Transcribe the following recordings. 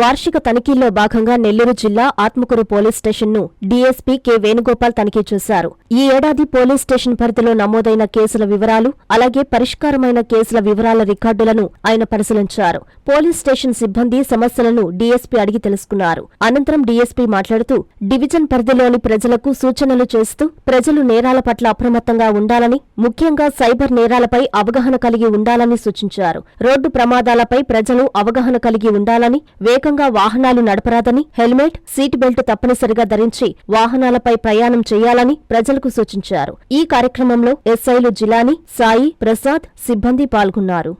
వార్షిక తనిఖీల్లో భాగంగా నెల్లూరు జిల్లా ఆత్మకూరు పోలీస్ స్టేషన్ను డీఎస్పీ కె వేణుగోపాల్ తనిఖీ చేశారు. ఈ ఏడాది పోలీస్ స్టేషన్ పరిధిలో నమోదైన కేసుల వివరాలు అలాగే పరిష్కారమైన కేసుల వివరాల రికార్డులను ఆయన పరిశీలించారు. పోలీస్ స్టేషన్ సిబ్బంది సమస్యలను డీఎస్పీ అడిగి తెలుసుకున్నారు. అనంతరం డీఎస్పీ మాట్లాడుతూ డివిజన్ పరిధిలోని ప్రజలకు సూచనలు చేస్తూ ప్రజలు నేరాల పట్ల అప్రమత్తంగా ఉండాలని ముఖ్యంగా సైబర్ నేరాలపై అవగాహన కలిగి ఉండాలని సూచించారు. రోడ్డు ప్రమాదాలపై ప్రజలు అవగాహన కలిగి ఉండాలని వేగంగా వాహనాలు నడపరాదని హెల్మెట్ సీట్ బెల్ట్ తప్పనిసరిగా ధరించి వాహనాలపై ప్రయాణం చేయాలని ప్రజలకు సూచించారు. ఈ కార్యక్రమంలో ఎస్ఐలు జిలాని సాయి ప్రసాద్ సిబ్బంది పాల్గొన్నారు.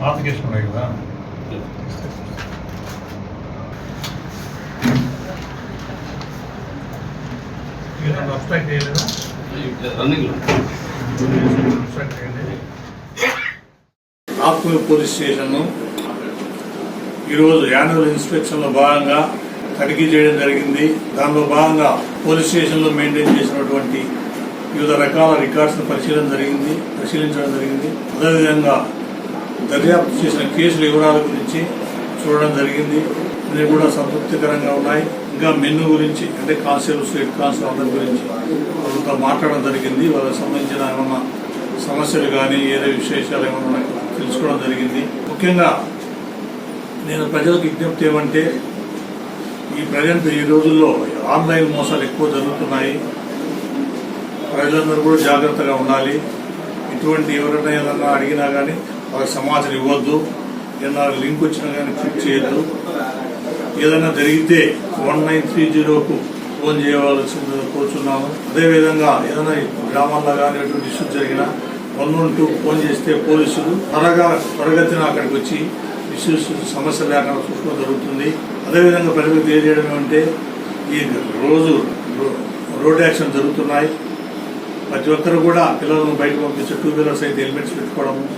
పాత కేసులు ఉన్నాయి కదా ఏదైనా అబ్స్ట్రాక్ట్ చేయలేదా? రన్నింగ్ అబ్స్ట్రాక్ట్ చేయండి ఆత్మూరు పోలీస్ స్టేషన్ను ఈరోజు యాన్యువల్ ఇన్స్పెక్షన్లో భాగంగా తనిఖీ చేయడం జరిగింది. దానిలో భాగంగా పోలీస్ స్టేషన్లో మెయింటైన్ చేసినటువంటి వివిధ రకాల రికార్డ్స్ను పరిశీలన జరిగింది పరిశీలించడం జరిగింది. అదేవిధంగా దర్యాప్తు చేసిన కేసుల వివరాల గురించి చూడడం జరిగింది. అవి కూడా సంతృప్తికరంగా ఉన్నాయి. ఇంకా మెన్ను గురించి అంటే కాసేపు స్వీట్ కానిస్టేబుల్ ఆర్డర్ గురించి వాళ్ళతో మాట్లాడడం జరిగింది. వాళ్ళకి సంబంధించిన ఏమన్నా సమస్యలు కానీ ఏదో విశేషాలు ఏమన్నా తెలుసుకోవడం జరిగింది. ముఖ్యంగా నేను ప్రజలకు విజ్ఞప్తి ఏమంటే ఈ ప్రజెంట్ ఈ రోజుల్లో ఆన్లైన్ మోసాలు ఎక్కువ జరుగుతున్నాయి. ప్రజలందరూ కూడా జాగ్రత్తగా ఉండాలి. ఇటువంటి ఎవరైనా ఏదన్నా అడిగినా కానీ వాళ్ళకి సమాచారం ఇవ్వద్దు. ఏదైనా లింక్ వచ్చినా కానీ క్లిక్ చేయొద్దు. ఏదైనా జరిగితే వన్ నైన్ త్రీ జీరోకు ఫోన్ చేయవలసింది కోరుచున్నాము. అదేవిధంగా ఏదైనా గ్రామాల్లో కానీ ఎటువంటి ఇష్యూ జరిగినా వన్ వన్ టూ ఫోన్ చేస్తే పోలీసులు త్వరగా త్వరగతిన అక్కడికి వచ్చి ఇష్యూస్ సమస్య లేకుండా చూసుకోవడం జరుగుతుంది. అదేవిధంగా ప్రజలకు తెలియజేయడం ఏమంటే ఈ రోజు రో- రోడ్ యాక్షన్ జరుగుతున్నాయి. ప్రతి ఒక్కరు కూడా పిల్లలను బయటకు పంపించే టూ వీలర్స్ అయితే హెల్మెట్స్ పెట్టుకోవడము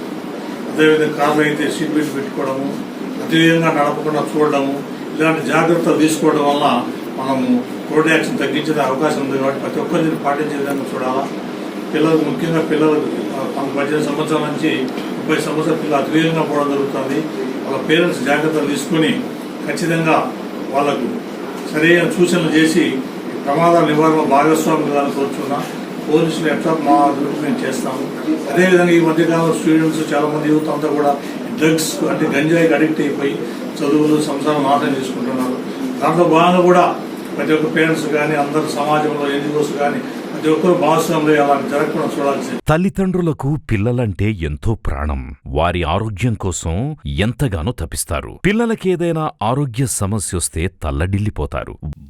అదేవిధంగా కార్లు అయితే సీట్ బెల్ట్ పెట్టుకోవడము అదేవిధంగా నడపకుండా చూడడము ఇలాంటి జాగ్రత్తలు తీసుకోవడం వల్ల మనము రోడ్ యాక్షన్ తగ్గించే అవకాశం ఉంది కాబట్టి ప్రతి ఒక్కరిని పాటించే విధంగా చూడాలా. పిల్లలకు ముఖ్యంగా పిల్లలు పద్దెనిమిది సంవత్సరాల నుంచి ముప్పై సంవత్సరాల పిల్లలు అతివేగంగా పోవడం జరుగుతుంది. వాళ్ళ పేరెంట్స్ జాగ్రత్తలు తీసుకొని ఖచ్చితంగా వాళ్ళకు సరైన సూచనలు చేసి ప్రమాదాల నివారణ భాగస్వామి కావాలని కోరుచున్నా. పోలీసులు ఎట్లా మా అభివృద్ధి మేము చేస్తాము. అదేవిధంగా ఈ మధ్యకాలంలో స్టూడెంట్స్ చాలామంది యూత్ అంతా కూడా డ్రగ్స్ అంటే గంజాయికి అడిక్ట్ అయిపోయి చదువులు సంసారం నాశనం చేసుకుంటున్నారు. దాంట్లో భాగంగా కూడా ప్రతి ఒక్క పేరెంట్స్ కానీ అందరు సమాజంలో ఎన్జిఓస్ కానీ ప్రతి ఒక్కరు జరగకుండా తల్లిదండ్రులకు పిల్లలంటే ఎంతో ప్రాణం. వారి ఆరోగ్యం కోసం ఎంతగానో తపిస్తారు పిల్లలకేదైనా ఆరోగ్య సమస్య వస్తే తల్లడిల్లిపోతారు.